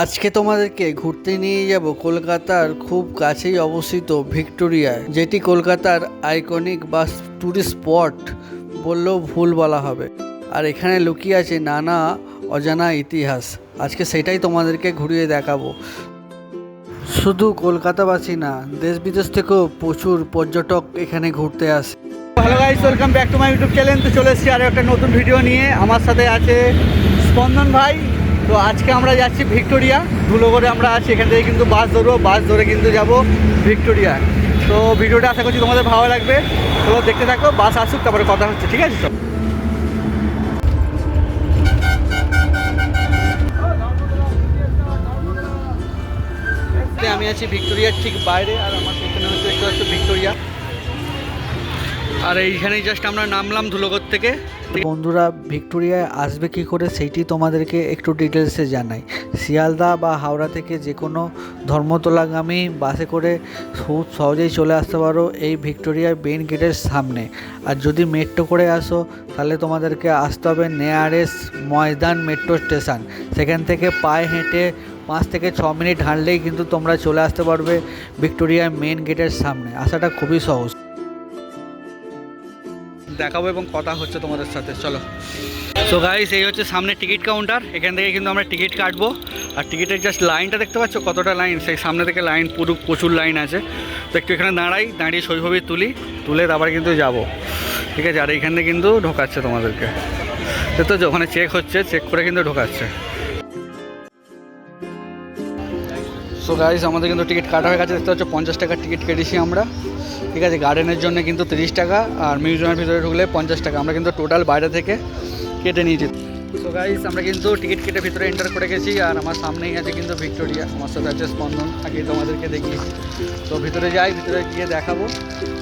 আজকে তোমাদেরকে ঘুরতে নিয়ে যাব কলকাতার খুব কাছেই অবস্থিত ভিক্টোরিয়ায়, যেটি কলকাতার আইকনিক বা ট্যুরিস্ট স্পট বললেও ভুল বলা হবে। আর এখানে লুকিয়ে আছে নানা অজানা ইতিহাস। আজকে সেটাই তোমাদেরকে ঘুরিয়ে দেখাবো। শুধু কলকাতাবাসী না দেশ বিদেশ থেকেও প্রচুর পর্যটক এখানে ঘুরতে আসে। Hello guys welcome back to my YouTube channel তো চলে এসেছি আরও একটা নতুন ভিডিও নিয়ে। আমার সাথে আছে স্পন্দন ভাই। তো আজকে আমরা যাচ্ছি ভিক্টোরিয়া। ধুলো করে আমরা আছি, এখান থেকে কিন্তু বাস ধরবো, বাস ধরে কিন্তু যাব ভিক্টোরিয়া তো ভিডিওটা আশা করছি তোমাদের ভালো লাগবে। তো দেখতে থাকো, বাস আসুক, তারপরে কথা হচ্ছে, ঠিক আছে আমি আছি ভিক্টোরিয়ার ঠিক বাইরে, আর আমার এখানে হচ্ছে ভিক্টোরিয়া। আর এইখানেই জাস্ট আমরা নামলাম ধুলোগড় থেকে। বন্ধুরা, ভিক্টোরিয়ায় আসবে কি করে সেইটি তোমাদেরকে একটু ডিটেলসে জানাই। শিয়ালদা বা হাওড়া থেকে যে কোনো ধর্মতলাগামী বাসে করে খুব সহজেই চলে আসতে পারো এই ভিক্টোরিয়ার মেন গেটের সামনে। আর যদি মেট্রো করে আসো, তাহলে তোমাদেরকে আসতে হবে নেয়ারেস্ট ময়দান মেট্রো স্টেশন সেখান থেকে পায়ে হেঁটে পাঁচ থেকে ছ মিনিট হাঁটলেই কিন্তু তোমরা চলে আসতে পারবে ভিক্টোরিয়ার মেন গেটের সামনে। আসাটা খুবই সহজ। দেখাবো এবং কথা হচ্ছে তোমাদের সাথে, চলো। তো গাইস এই হচ্ছে সামনে টিকিট কাউন্টার এখান থেকে কিন্তু আমরা টিকিট কাটবো। আর টিকিটের জাস্ট লাইনটা দেখতে পাচ্ছ, কতটা লাইন সেই সামনে থেকে লাইন পুরো প্রচুর লাইন আছে। তো একটু এখানে দাঁড়াই, দাঁড়িয়ে শৈশবী তুলি, তুলে তারপরে কিন্তু যাব। ঠিক আছে, আর এইখানে কিন্তু ঢোকাচ্ছে তোমাদেরকে। তো ওখানে চেক হচ্ছে চেক করে কিন্তু ঢোকাচ্ছে। সো গাইস আমাদের কিন্তু টিকিট কাটা হয়ে গেছে, দেখতে পাচ্ছ, পঞ্চাশ টাকার টিকিট কেটেছি আমরা। ঠিক আছে গার্ডেনের জন্য কিন্তু তিরিশ টাকা আর মিউজিয়ামের ভিতরে ঢুকলে পঞ্চাশ টাকা। আমরা কিন্তু টোটাল বাইরে থেকে কেটে নিয়েছি সো গাইস আমরা কিন্তু টিকিট কেটে ভিতরে এন্টার করে গেছি আর আমার সামনেই আছে কিন্তু ভিক্টোরিয়া। আমার সাথে আছে স্পন্দন, আগে তোমাদেরকে দেখিয়েছি তো ভিতরে যাই, ভিতরে গিয়ে দেখাবো।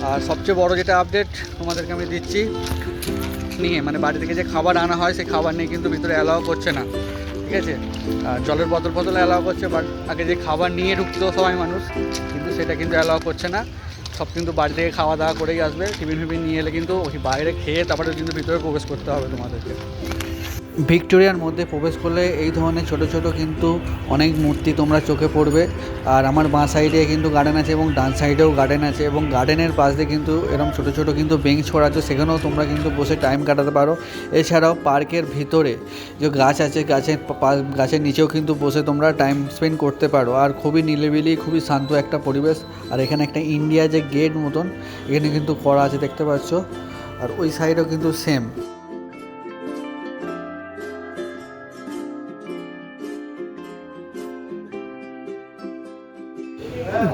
আর সবচেয়ে বড় যেটা আপডেট তোমাদেরকে আমি দিচ্ছি, নিয়ে মানে বাড়ি থেকে যে খাবার আনা হয়, সেই খাবার নিয়ে কিন্তু ভিতরে অ্যালাউ করছে না। ঠিক আছে? জলের বোতল ফতল অ্যালাউ করছে বাট আগে যে খাবার নিয়ে ঢুকতো সবাই মানুষ, কিন্তু সেটা কিন্তু অ্যালাউ করছে না। সব কিন্তু বাড়ি থেকে খাওয়া দাওয়া করেই আসবে। টিফিন ফিফিন নিয়ে এলে কিন্তু ওই বাইরে খেয়ে তারপরে কিন্তু ভিতরে প্রবেশ করতে হবে তোমাদেরকে। ভিক্টোরিয়ার মধ্যে প্রবেশ করলে এই ধরনের ছোট ছোট কিন্তু অনেক মূর্তি তোমরা চোখে পড়বে। আর আমার বাঁ সাইডে কিন্তু গার্ডেন আছে এবং ডান সাইডেও গার্ডেন আছে এবং গার্ডেনের পাশ দিয়ে কিন্তু এরকম ছোট ছোট কিন্তু বেঞ্চ করা আছে। সেখানেও তোমরা কিন্তু বসে টাইম কাটাতে পারো। এছাড়াও পার্কের ভিতরে যে গাছ আছে, গাছের গাছের নিচেও কিন্তু বসে তোমরা টাইম স্পেন্ড করতে পারো। আর খুবই নিলিবিলি খুবই শান্ত একটা পরিবেশ। আর এখানে একটা ইন্ডিয়া যে গেট মতন, এখানে কিন্তু করা আছে, দেখতে পাচ্ছ। আর ওই সাইডেও কিন্তু সেম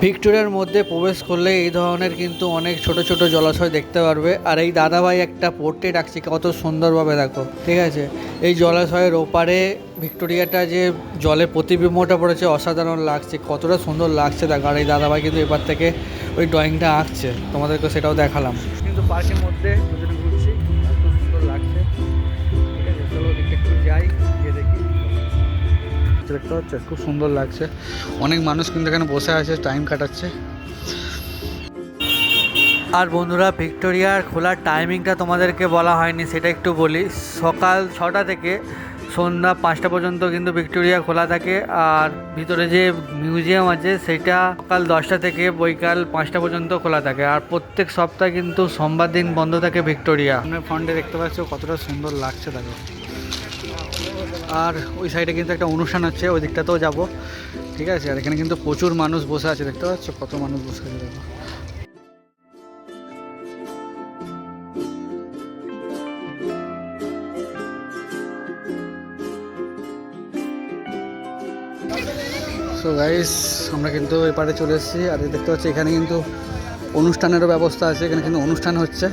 ভিক্টোরিয়ার মধ্যে প্রবেশ করলে এই ধরনের কিন্তু অনেক ছোট ছোট জলাশয় দেখতে পারবে। আর এই দাদাভাই একটা পোর্ট্রেট আঁকছে, কত সুন্দরভাবে দেখো, ঠিক আছে? এই জলাশয়ের ওপারে ভিক্টোরিয়াটা যে জলে প্রতিবিম্বটা পড়েছে, অসাধারণ লাগছে, কতটা সুন্দর লাগছে দেখো। আর এই দাদাভাই কিন্তু এবার থেকে ওই ড্রয়িংটা আঁকছে তোমাদেরকে সেটাও দেখালাম। কিন্তু পার্কের মধ্যে দেখতে হচ্ছে খুব সুন্দর লাগছে। অনেক মানুষ কিন্তু এখানে বসে আছে টাইম কাটাচ্ছে। আর বন্ধুরা ভিক্টোরিয়ার খোলার টাইমিংটা তোমাদেরকে বলা হয়নি সেটা একটু বলি। সকাল ছটা থেকে সন্ধ্যা পাঁচটা পর্যন্ত কিন্তু ভিক্টোরিয়া খোলা থাকে আর ভিতরে যে মিউজিয়াম আছে সেটা সকাল দশটা থেকে বৈকাল পাঁচটা পর্যন্ত খোলা থাকে। আর প্রত্যেক সপ্তাহে কিন্তু সোমবার দিন বন্ধ থাকে ভিক্টোরিয়া। ফ্রন্টে দেখতে পাচ্ছ কতটা সুন্দর লাগছে দেখো। আর ওই সাইডে কিন্তু একটা অনুষ্ঠান হচ্ছে ওই দিকটাতেও যাব। ঠিক আছে, আর এখানে কিন্তু প্রচুর মানুষ বসে আছে, দেখতে পাচ্ছ? কত মানুষ বসে আছে, দেখো। সো গাইস আমরা কিন্তু এপারে চলে এসেছি, আর দেখতে পাচ্ছি, এখানে কিন্তু অনুষ্ঠানেরও ব্যবস্থা আছে, এখানে কিন্তু অনুষ্ঠান হচ্ছে।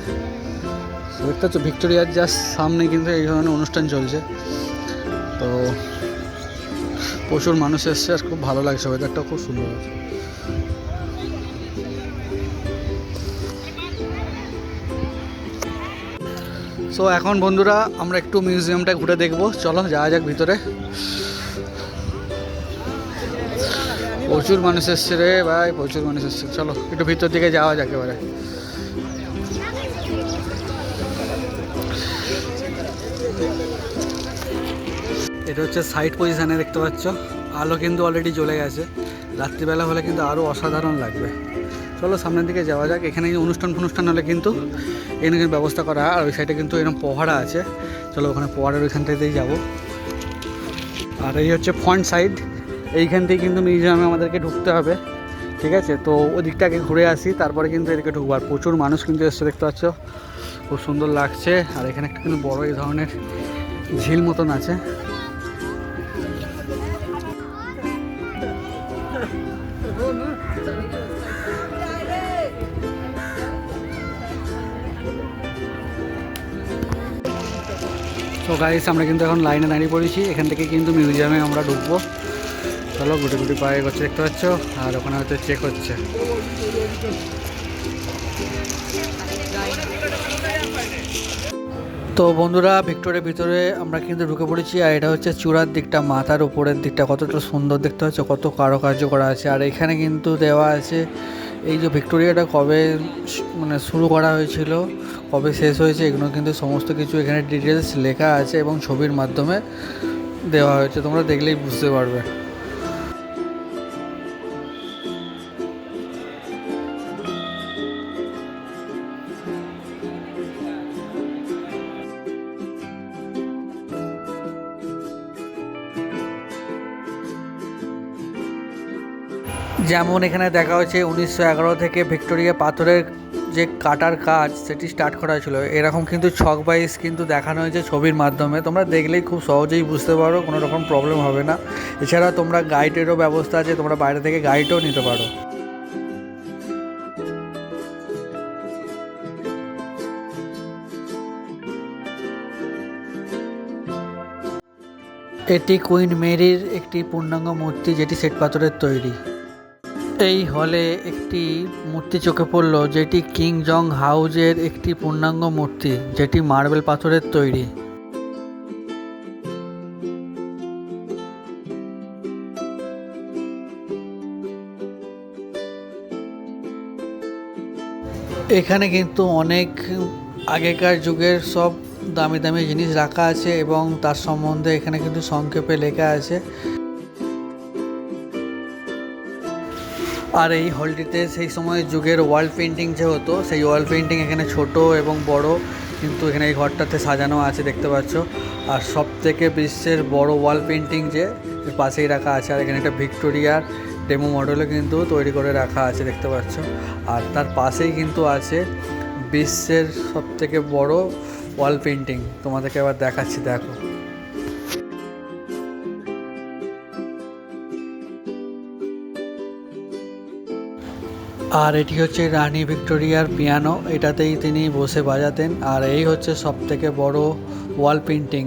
দেখতে পাচ্ছ ভিক্টোরিয়ার জাস্ট সামনে কিন্তু এই ধরনের অনুষ্ঠান চলছে। তো প্রচুর মানুষ এসছে আর খুব ভালো লাগছে ওয়েদারটা খুব সুন্দর। আছে সো এখন বন্ধুরা আমরা একটু মিউজিয়ামটা ঘুরে দেখব। চলো, যাওয়া যাক ভিতরে। প্রচুর মানুষ এসছে রে ভাই, প্রচুর মানুষ এসছে। চলো, একটু ভিতর দিকে যাওয়া যাক এবারে। এটা হচ্ছে সাইড পজিশানে দেখতে পাচ্ছ। আলো কিন্তু অলরেডি জ্বলে গেছে। রাত্রিবেলা হলে কিন্তু আরও অসাধারণ লাগবে। চলো সামনের দিকে যাওয়া যাক। এখানে অনুষ্ঠান ফনুষ্ঠান হলে কিন্তু এখানে কিন্তু ব্যবস্থা করা আর ওই সাইডে কিন্তু এরকম পহাড়া আছে। চলো ওখানে পহাড়ের ওইখান থেকেই যাব। আর এই হচ্ছে ফ্রন্ট সাইড এইখান থেকে কিন্তু মিউজিয়ামে আমাদেরকে ঢুকতে হবে। ঠিক আছে? তো ওদিকটা আগে ঘুরে আসি। তারপরে কিন্তু এদিকে ঢুকবো। আর প্রচুর মানুষ কিন্তু এসছে, দেখতে পাচ্ছ? খুব সুন্দর লাগছে। আর এখানে একটা কিন্তু বড় এই ধরনের ঝিল মতন আছে। তো গাইস আমরা কিন্তু এখন লাইনে দাঁড়িয়ে পড়েছি। এখান থেকে কিন্তু মিউজিয়ামে আমরা ঢুকবো। চলো, গুটি গুটি পায়ে করছে দেখতে পাচ্ছ আর ওখানে হয়তো চেক হচ্ছে। তো বন্ধুরা, ভিক্টোরিয়ার ভিতরে আমরা কিন্তু ঢুকে পড়েছি, আর এটা হচ্ছে চূড়ার দিকটা, মাথার উপরের দিকটা। কতটা সুন্দর দেখতে হচ্ছে কত কারুকার্য করা আছে। আর এখানে কিন্তু দেওয়া আছে এই যে ভিক্টোরিয়াটা কবে মানে শুরু করা হয়েছিল, কবে শেষ হয়েছে এগুলো কিন্তু সমস্ত কিছু এখানে ডিটেলস লেখা আছে এবং ছবির মাধ্যমে দেওয়া হয়েছে। তোমরা দেখলেই বুঝতে পারবে। যেমন এখানে দেখা হয়েছে উনিশশো এগারো থেকে ভিক্টোরিয়া পাথরের যে কাটার কাজ, সেটি স্টার্ট করা ছিল এরকম কিন্তু ছক বাইস কিন্তু দেখানো হয়েছে ছবির মাধ্যমে। তোমরা দেখলেই খুব সহজেই বুঝতে পারো, কোনো রকম প্রবলেম হবে না। এছাড়া তোমরা গাইডেরও ব্যবস্থা আছে, তোমরা বাইরে থেকে গাইডও নিতে পারো। এটি কুইন মেরির একটি পূর্ণাঙ্গ মূর্তি, যেটি শ্বেত পাথরের তৈরি। এই হলে একটি মূর্তি চোখে পড়ল, যেটি কিং জং হাউজের একটি পূর্ণাঙ্গ মূর্তি, যেটি মার্বেল পাথরের তৈরি। এখানে কিন্তু অনেক আগেকার যুগের সব দামি দামি জিনিস রাখা আছে এবং তার সম্বন্ধে এখানে কিন্তু সংক্ষেপে লেখা আছে। আর এই হলটিতে সেই সময় যুগের ওয়াল পেন্টিং যে হতো সেই ওয়াল পেন্টিং এখানে ছোট এবং বড়, কিন্তু এখানে এই ঘরটাতে সাজানো আছে, দেখতে পাচ্ছ। আর সব থেকে বিশ্বের বড় ওয়াল পেন্টিং যে পাশেই রাখা আছে। আর এখানে একটা ভিক্টোরিয়ার ডেমো মডেলও কিন্তু তৈরি করে রাখা আছে, দেখতে পাচ্ছ। আর তার পাশেই কিন্তু আছে বিশ্বের সব থেকে বড় ওয়াল পেন্টিং তোমাদেরকে আবার দেখাচ্ছি, দেখো। আর এটি হচ্ছে রানী ভিক্টোরিয়ার পিয়ানো। এটাতেই তিনি বসে বাজাতেন। আর এই হচ্ছে সব থেকে বড় ওয়াল পেন্টিং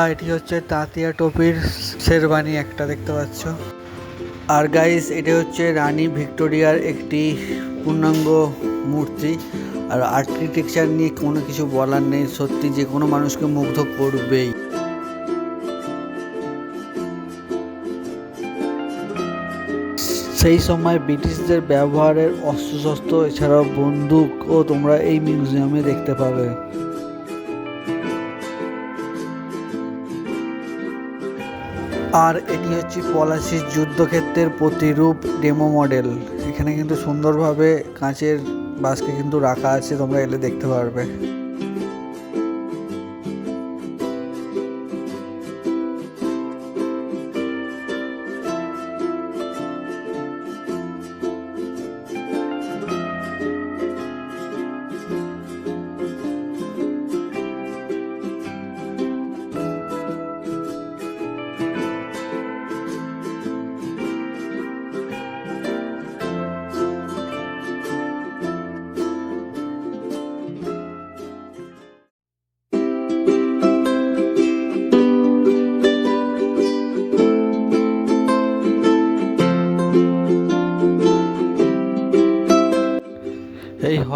বন্ধুরা, এটি হচ্ছে তাঁতিয়া টপির শেরবানি একটা দেখতে পাচ্ছ। আর গাইস এটি হচ্ছে রানী ভিক্টোরিয়ার একটি পূর্ণাঙ্গ মূর্তি। আর আর্কিটেকচার নিয়ে কোনো কিছু বলার নেই, সত্যি যে কোনো মানুষকে মুগ্ধ করবেই। সেই সময় ব্রিটিশদের ব্যবহারের অস্ত্রশস্ত্র, এছাড়াও বন্দুকও তোমরা এই মিউজিয়ামে দেখতে পাবে। আর এটি হচ্ছে পলাশির যুদ্ধক্ষেত্রের প্রতিরূপ ডেমো মডেল এখানে কিন্তু সুন্দরভাবে কাঁচের বাসকে কিন্তু রাখা আছে, তোমরা এলে দেখতে পারবে।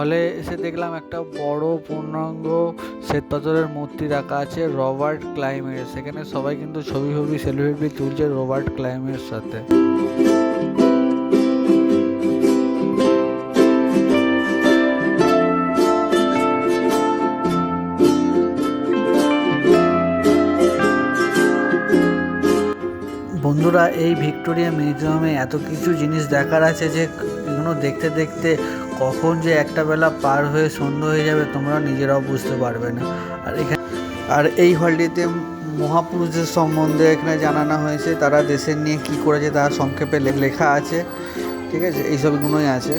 হলে এসে দেখলাম একটা বড় পূর্ণাঙ্গ শ্বেত পাথরের মূর্তি রাখা আছে রবার্ট ক্লাইমের। সেখানে সবাই কিন্তু ছবি ছবি, সেলিব্রিটি তুলছে রবার্ট ক্লাইমের সাথে। বন্ধুরা, এই ভিক্টোরিয়া মিউজিয়ামে এত কিছু জিনিস দেখার আছে যে, এগুলো দেখতে দেখতে কখন যে একটা বেলা পার হয়ে সন্ধ্যা হয়ে যাবে তোমরা নিজেরাও বুঝতে পারবে না। আর এখানে আর এই হলটিতে মহাপুরুষদের সম্বন্ধে এখানে জানানো হয়েছে, তারা দেশের নিয়ে কি করেছে, তার সংক্ষেপে লেখা আছে। ঠিক আছে? এইসবগুলোই আছে।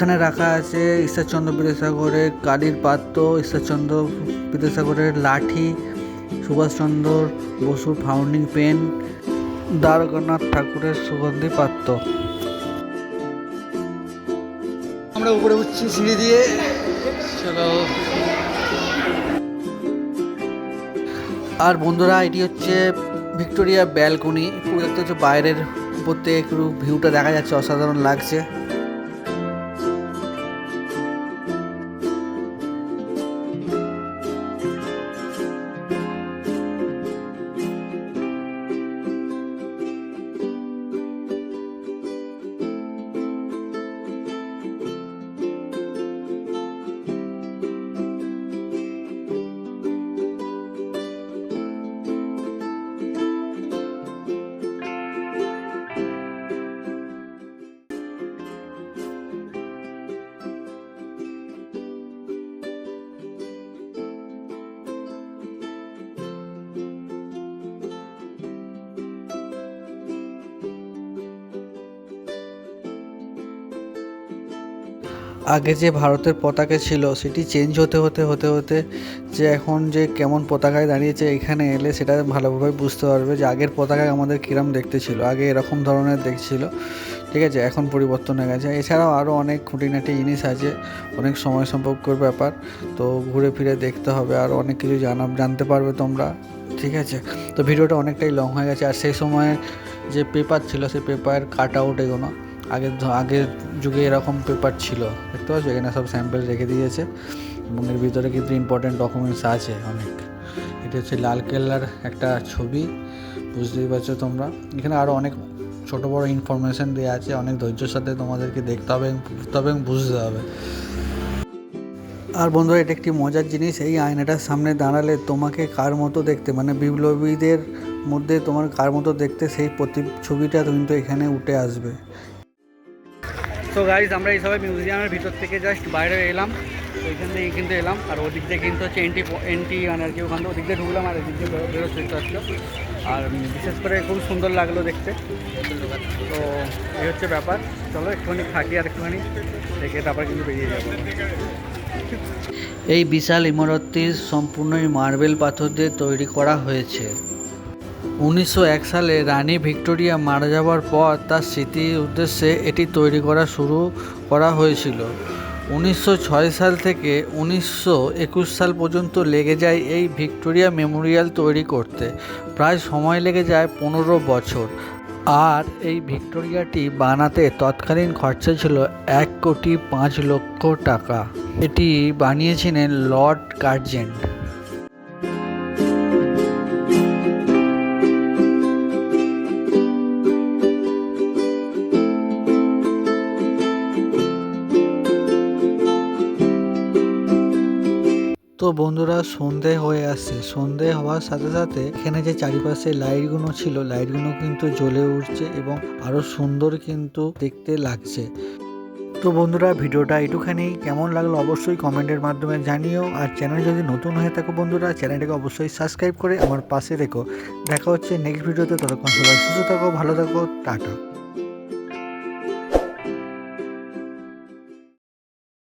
এখানে রাখা আছে ঈশ্বরচন্দ্র বিদ্যাসাগরের কালির পাত্র ঈশ্বরচন্দ্র বিদ্যাসাগরের লাঠি সুভাষচন্দ্র বসুর ফাউন্ডিং পেন দ্বারকানাথ ঠাকুরের সুগন্ধি পাত্র। আমরা উপরে উঠছি সিঁড়ি দিয়ে। চলো। আর বন্ধুরা এটি হচ্ছে ভিক্টোরিয়া ব্যালকনি। পুরো দেখতে হচ্ছে বাইরের উপর থেকে একটু ভিউটা দেখা যাচ্ছে অসাধারণ লাগছে। আগে যে ভারতের পতাকা ছিল, সেটি চেঞ্জ হতে হতে হতে হতে যে এখন যে কেমন পতাকায় দাঁড়িয়েছে এখানে এলে সেটা ভালোভাবে বুঝতে পারবে যে আগের পতাকায় আমাদের কিরম দেখতে ছিল, আগে এরকম ধরনের দেখছিল। ঠিক আছে, এখন পরিবর্তন হয়ে গেছে। এছাড়াও আরও অনেক খুঁটিনাটি জিনিস আছে, অনেক সময় সম্পর্কের ব্যাপার, তো ঘুরে ফিরে দেখতে হবে, আর অনেক কিছু জানা, জানতে পারবে তোমরা। ঠিক আছে, তো ভিডিওটা অনেকটাই লং হয়ে গেছে, আর সেই সময় যে পেপার ছিল, সেই পেপার কাট আউট এগুলো। আগের আগের যুগে এরকম পেপার ছিল। দেখতে পাচ্ছ? এখানে সব স্যাম্পেল রেখে দিয়েছে। এবং এর ভিতরে কিন্তু ইম্পর্টেন্ট ডকুমেন্টস আছে অনেক। এটা হচ্ছে লালকেল্লার একটা ছবি। বুঝতেই পারছ তোমরা? এখানে আরও অনেক ছোট বড় ইনফরমেশন দেওয়া আছে। অনেক ধৈর্যের সাথে তোমাদেরকে দেখতে হবে পড়তে হবে এবং বুঝতে হবে। আর বন্ধুরা, এটা একটি মজার জিনিস। এই আয়নাটার সামনে দাঁড়ালে তোমাকে কার মতো দেখতে? মানে বিপ্লবীদের মধ্যে তোমার কার মতো দেখতে সেই প্রতিচ্ছবিটা কিন্তু এখানে উঠে আসবে। তো গাইজ আমরা এই সবাই মিউজিয়ামের ভিতর থেকে জাস্ট বাইরে এলাম। তো এখান থেকে কিন্তু এলাম। আর ওদিক দিয়ে কিন্তু হচ্ছে এন্টি এন্টি মানে আর কি ওখান থেকে ওদিক দিয়ে ঢুকলাম আর এদিক দিয়ে বেরো- বেরোতে আসলো। আর বিশেষ করে খুব সুন্দর লাগল দেখতে। তো এই হচ্ছে ব্যাপার। চলো একটুখানি থাকি আর একটুখানি দেখে তারপর কিন্তু বেরিয়ে যাব। এই বিশাল ইমারতটি সম্পূর্ণই মার্বেল পাথর দিয়ে তৈরি করা হয়েছে। উনিশশো এক সালে রানী ভিক্টোরিয়া মারা যাওয়ার পর তার স্মৃতির উদ্দেশ্যে এটি তৈরি করা শুরু করা হয়েছিল। উনিশশো ছয় সাল থেকে উনিশশো একুশ সাল পর্যন্ত লেগে যায় এই ভিক্টোরিয়া মেমোরিয়াল তৈরি করতে। প্রায় সময় লেগে যায় পনেরো বছর। আর এই ভিক্টোরিয়াটি বানাতে তৎকালীন খরচা ছিল এক কোটি পাঁচ লক্ষ টাকা। এটি বানিয়েছিলেন লর্ড গার্জেন্ট তো বন্ধুরা সন্ধে হয়ে আসছে। সন্ধে হওয়ার সাথে সাথে এখানে যে চারিপাশে লাইটগুলো ছিল, লাইটগুলো কিন্তু জ্বলে উঠছে এবং আরও সুন্দর কিন্তু দেখতে লাগছে। তো বন্ধুরা ভিডিওটা একটুখানি কেমন লাগল অবশ্যই কমেন্টের মাধ্যমে জানিও। আর চ্যানেল যদি নতুন হয়ে থাকো বন্ধুরা, চ্যানেলটাকে অবশ্যই সাবস্ক্রাইব করে আমার পাশে রেখো দেখা হচ্ছে নেক্সট ভিডিওতে ততক্ষণ সবাই সুস্থ থাকো, ভালো থাকো, টাটা।